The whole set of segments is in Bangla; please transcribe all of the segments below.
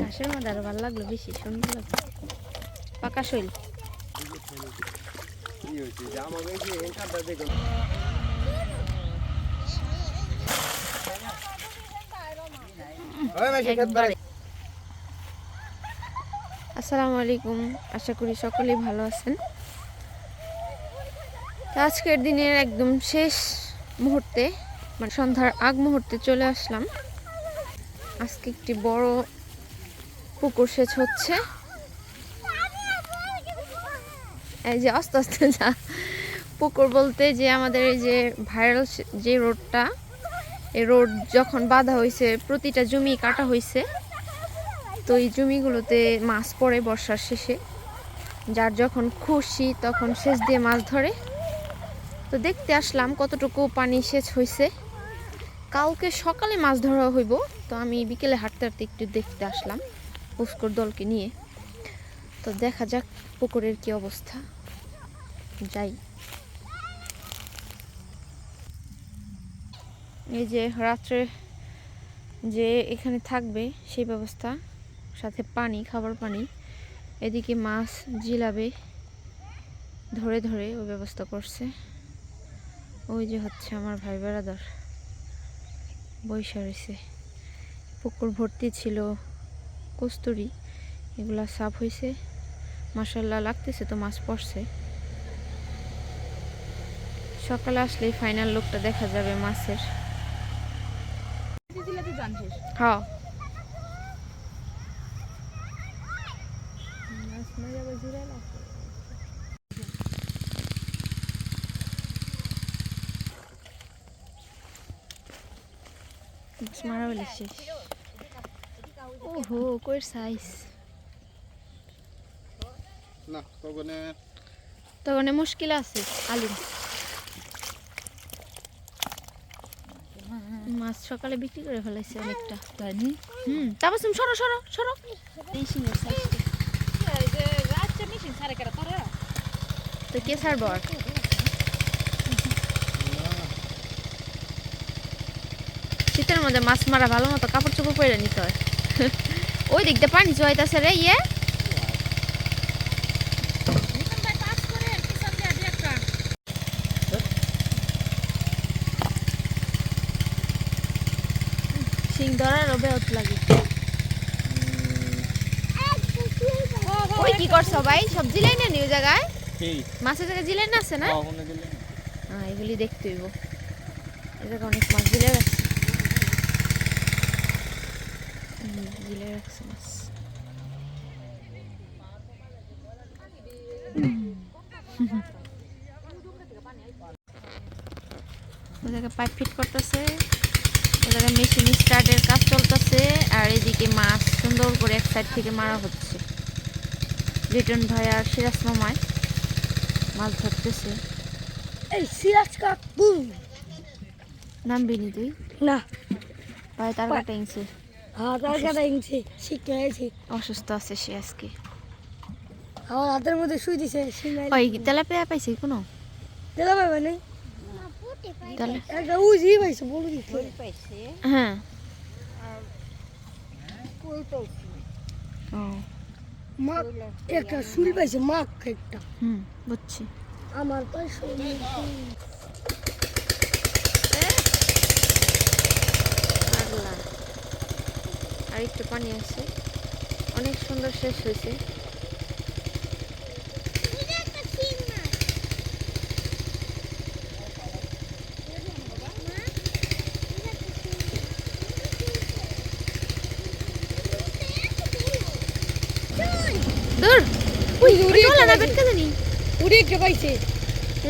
ঘাসের মধ্যে আরও ভালো লাগল বেশি সুন্দর লাগল। পাকা শৈল। আসসালামু আলাইকুম আশা করি সকলেই ভালো আছেন। আজকের দিনের একদম শেষ মুহূর্তে মানে সন্ধ্যার আগ মুহূর্তে চলে আসলাম। আজকে একটি বড় পুকুর সেচ হচ্ছে। এই যে আস্তে আস্তে যা। পুকুর বলতে যে আমাদের এই যে ভাইরাল যে রোডটা, এই রোড যখন বাঁধা হয়েছে প্রতিটা জমি কাটা হয়েছে তো এই জমিগুলোতে মাছ পড়ে বর্ষার শেষে। যার যখন খুশি তখন সেচ দিয়ে মাছ ধরে। তো দেখতে আসলাম কতটুকু পানি সেচ হয়েছে কালকে সকালে মাছ ধরা হইব, তো আমি বিকেলে হাঁটতে হাঁটতে একটু দেখতে আসলাম। পুষ্কর দলকে নিয়ে। তো দেখা যাক পুকুরের কি অবস্থা। যাই। এই যে রাত্রে যে এখানে থাকবে সেই ব্যবস্থা। সাথে পানি, খাবার পানি। এদিকে মাছ জিলাবে ধরে ধরে ওই ব্যবস্থা করছে। ওই যে হচ্ছে আমার ভাই বেড়াদার। বৈশা রয়েছে পুকুর ভর্তি ছিল। কস্তুরি, এগুলা সাফ হয়েছে মাসাল্লাহ লাগতেছে তো মাছ পড়ছে। সকালে আসলেই ফাইনাল লোকটা দেখা যাবে মাছের। মারা বলে শেষ। ওহো কোয়ের সাইজ না মুশকিল আছে আলু মাছ সকালে বিক্রি করে ফেলাইছে অনেকটা। তাইনি হুম তারপর তুমি সরো সরো। সাইজটা মেশিন সারে কেরা তোরা? তো কে ছাড়বো আর? শীতের মধ্যে মাছ মারা ভালো মতো কাপড় চোপড় পরে নিতে হয়। ওই দিক দিয়ে পানি চুয়াইতেছে রে ইয়ে। ধরার বেহত লাগে। ওই কি করছ ভাই? সবজি লাইনে নিউ জায়গায়? মাছের জায়গায় জিলেন আছে না? হ্যাঁ এগুলি দেখতে হইব। এ জায়গায় অনেক মাছ জিলে জিলে রাখছে মাছ ওই পাইপ ফিট করতেছে। ওই মেশিন স্টার্টের কাজ চলতেছে আর এদিকে মাছ সুন্দর করে এক সাইড থেকে মারা হচ্ছে। রিটন ভাই আর সিরাজ মামায় মাছ ধরতেছে। এই সিরাজ কাক! নামবি নি তুই? না। ভাই তার কাটা হ্যাঁ অসুস্থ। আছে সে আজকে। আমার হাতের মধ্যে শুই দিছে ওই তেলাপিয়া পাইছে কোনো? একটা পাইছে হ্যাঁ। একটা শুল পাইছে মাক একটা। হুম বুঝছি। আমার আর একটু পানি আছে। অনেক সুন্দর শেষ হয়েছে। দূর। ওই উড়ি চলে না বেটকে জানি? উড়ি একটা পাইছে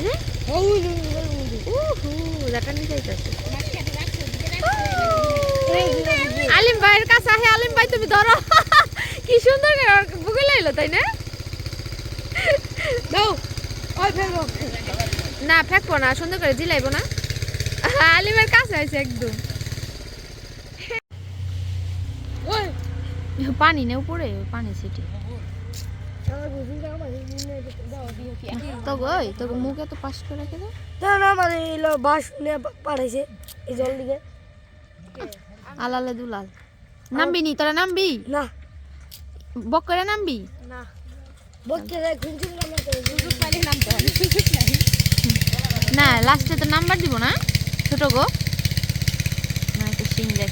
রে ওই উহু জাটা নিয়ে যাইতেছে আলিম ভাইয়ের কাছে আহে আলিম ভাই তুমি ধরো। কি সুন্দর বুকে লাইলো তাই না? দাও। ওই না ফেকবো না সুন্দর করে জিলাইবো না। আলিমের কাছে আছে একদম। ওই। পানি নে উপরে পানি সিটি তো গই তো মুখে তো পাস করে রেখে দাও না না মানে এলো বাস নিয়ে পাঠাইছে এই জল দিকে। আলালে দুলাল। নামবি নি তোরা নামবি? না। বক করে নামবি? না। বলতে যাই গুঞ্জন নামে করে সুযোগ পাইলে নামতে হবে না লাস্টে তো নাম্বার দিব না? ছোট গো। না একটু সিং হ্যাঁ।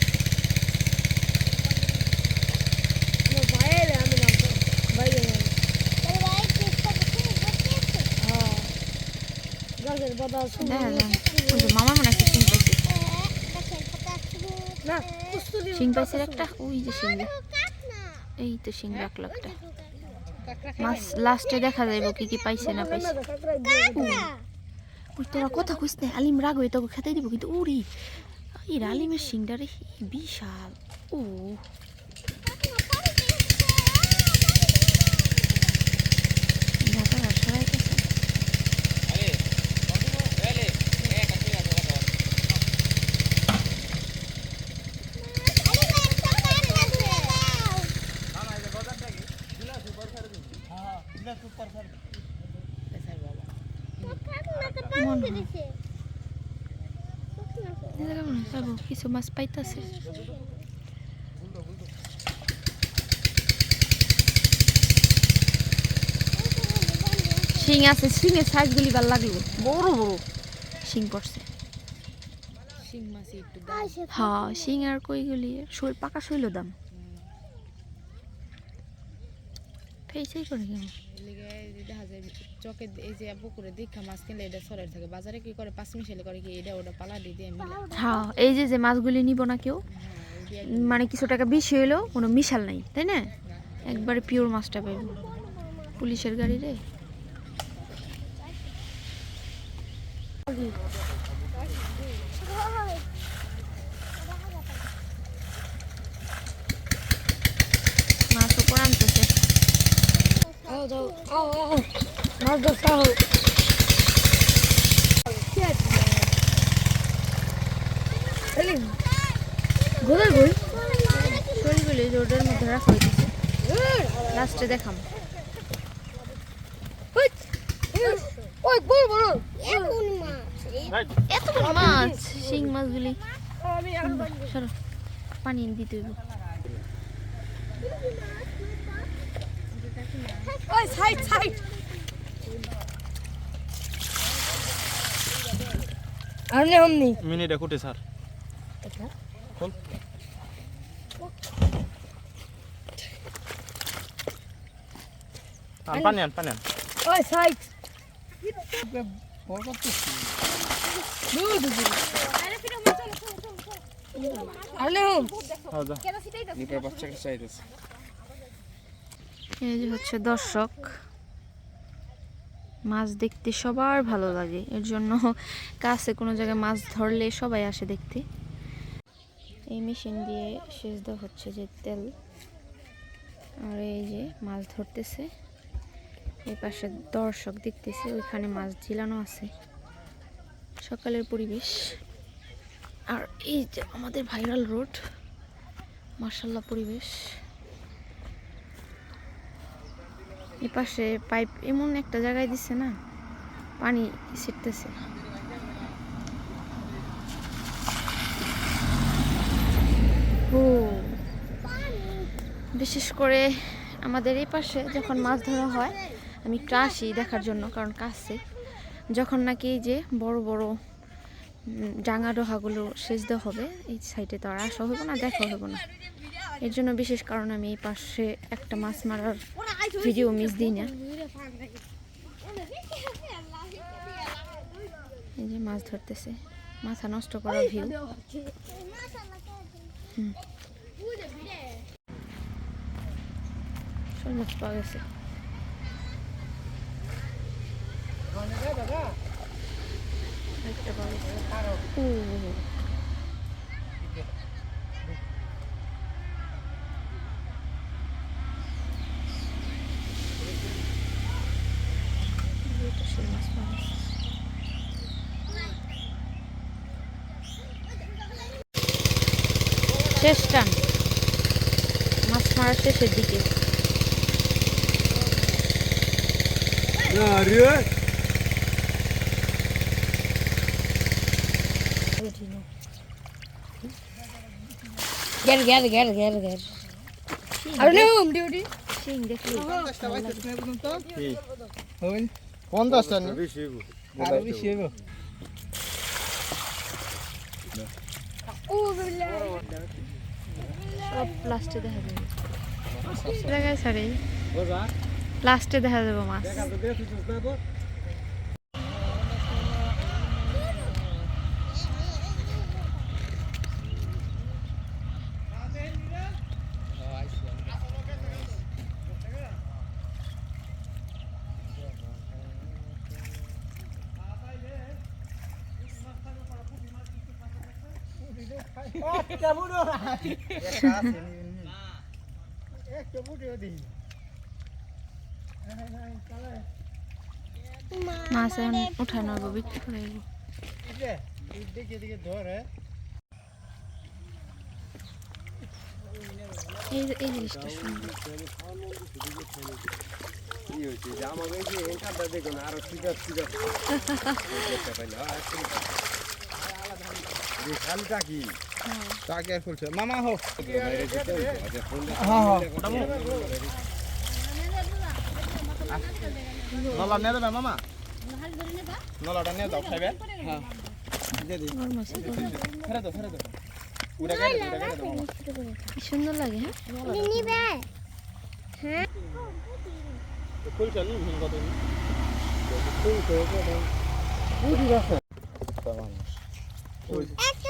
দেখা যায় ওই যে মামার মনে একটা সিং পাইছে। পাইছে একটা? ওই যে শিং। এই তো শিং রাখল একটা মাছ লাস্টে দেখা যাইব কি কি পাইছে না পাইছে। ওই তোরা কথা না আলিম রাগ হয়ে তোকে খেতে দিব কিন্তু উড়ি এই আলিমের সিংটা রে বিশাল। ও ঢাকা সরাই গেছে মনে হয় এলাকা মনে হয় যাব, কিছু মাছ পাইতেছে শিং আছে শিঙের সাইজগুলি ভালো লাগল বড় বড় শিং পড়ছে হ্যাঁ শিং আর কইগুলি শৈল পাকা শৈল দাম ফেসেই করে কেন দেখা যায় চকে এই যে পুকুরে দীক্ষা মাছ কিনলে এটা সরের থাকে। বাজারে কি করে পাঁচ মিশালি করে কি এটা ওটা পালা দিয়ে দিয়ে হ্যাঁ এই যে যে মাছগুলি নিব না কেউ মানে কিছু টাকা বেশি হইলেও কোনো মিশাল নাই তাই না? একবারে পিওর মাছটা পাইব। পুলিশের গাড়ি রে মাছ উপর আনতেছে দাও আও আও মাছ ধরতে আও গই শৈলগুলি রোডের মধ্যে রাখা হইতেছে লাস্টে দেখাম। ওই বড় বড় এত বড় মাছ শিং মাছগুলি। সরো পানি দিতে হইব। ওই সাইড সাইড। আমনে আমনি মিনিট একুটে স্যার খোল। আন পানি আন পানি ওই সাইড। বড় করতেছি দূর দূর আরে ফিরে মা চলো চলো চলো আরে হুম হ্যাঁ যা লিটার বাচ্চাকে চাইতেছে এই যে হচ্ছে দর্শক। মাছ দেখতে সবার ভালো লাগে। এর জন্য কাছে কোনো জায়গায় মাছ ধরলে সবাই আসে দেখতে। এই মেশিন দিয়ে সেচ দেওয়া হচ্ছে যে তেল। আর এই যে মাছ ধরতেছে। এই পাশে দর্শক দেখতেছে, ওইখানে মাছ ঝিলানো আছে। সকালের পরিবেশ। আর এই যে আমাদের ভাইরাল রোড মার্শাল্লাহ পরিবেশ। এই পাশে পাইপ এমন একটা জায়গায় দিচ্ছে না, পানি ছিটতেছে। ও, বিশেষ করে আমাদের এই পাশে যখন মাছ ধরা হয়, আমি একটু আসি দেখার জন্য, কারণ কাছে। যখন নাকি এই যে বড় বড় ডাঙা ডোহাগুলো সেচ দেওয়া হবে, এই সাইডে তো আর আসা হবে না, দেখা হবে না। এর জন্য বিশেষ কারণ আমি এই পাশে একটা মাছ মারার ভিডিও মিস দিই না। এই যে মাছ ধরতেছে। মাথা নষ্ট করা ভিউ শোল মাছ পাওয়া গেছে। একটা পাওয়া গেছে। চেষ্টান মাছ মারা শেষের দিকে গ্যার গ্যার গ্যার গ্যার গ্যার আর নে হোম ডিউটি সিং দেখলি 50টা বাইতে নে বুঝুন তো হই 50টা নে 20 হইব আর 20 হইব ও বিল্লাহ সব লাস্টে দেখা যাবে। জায়গায় ছাড়ি। লাস্টে দেখা যাবে মাছ। মাছ এখন উঠানো হবে বিক্রি করে এই এই জিনিসটা সুন্দর টাকে আর খুলছে। মামা হো। নলা নিয়ে দেবে মামা? নলাটা নিয়ে দাও খাইবে? হ্যাঁ। ফেরে দাও ফেরে দাও। সুন্দর লাগে হ্যাঁ? নি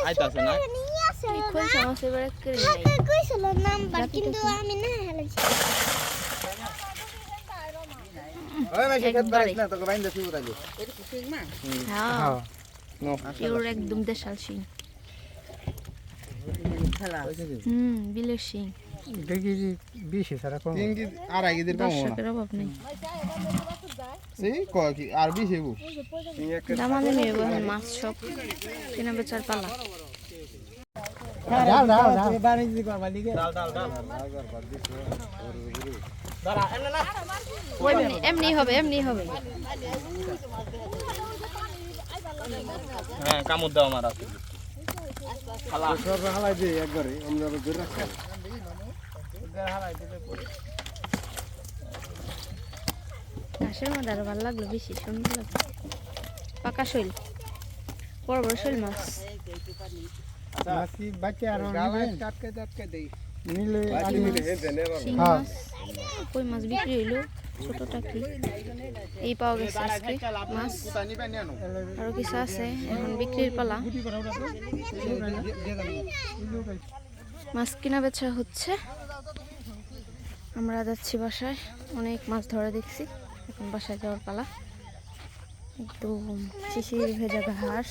আইতাছে না? নাম্বার কিন্তু আমি না হ্যাঁ। নো পিওর একদম দেশাল শিং হুম বিলের শিং দেখি বিশ সারা কম আড়াই কেজির কম না। অভাব নেই। সেই কয় কি? আর বিশ এবু দামালে নিয়ে মাছ সব কেনা বেচার পালা। ডাল ডাল ডাল বাণিজ্য করবা লিগে ডাল ডাল ডাল দাঁড়া এমনে না। এমনি এমনি হবে এমনি হবে। হ্যাঁ কামড় দাও আমার আছে খালা সব হালাই দিই একবারে আমরা ধরে রাখছি ঘাসের মধ্যে আরও ভালো লাগল বেশি সুন্দর লাগল পাকা শৈল বড় বড় শৈল মাছ। বাকি বাচ্চা আর টাটকে টাটকে দেই। নিলে বাকি মিলে হেঁটে নেবার শিং হ্যাঁ। মাছ কই মাছ বিক্রি হইল? ছোট টাকি এই পাওয়া গেছে আজকে মাছ। আরও কিছু আছে এখন বিক্রির পালা। মাছ কিনা বেচা হচ্ছে। আমরা যাচ্ছি বাসায়। অনেক মাছ ধরে দেখছি। এখন বাসায় যাওয়ার পালা। একদম শিশির ভেজা ঘাস।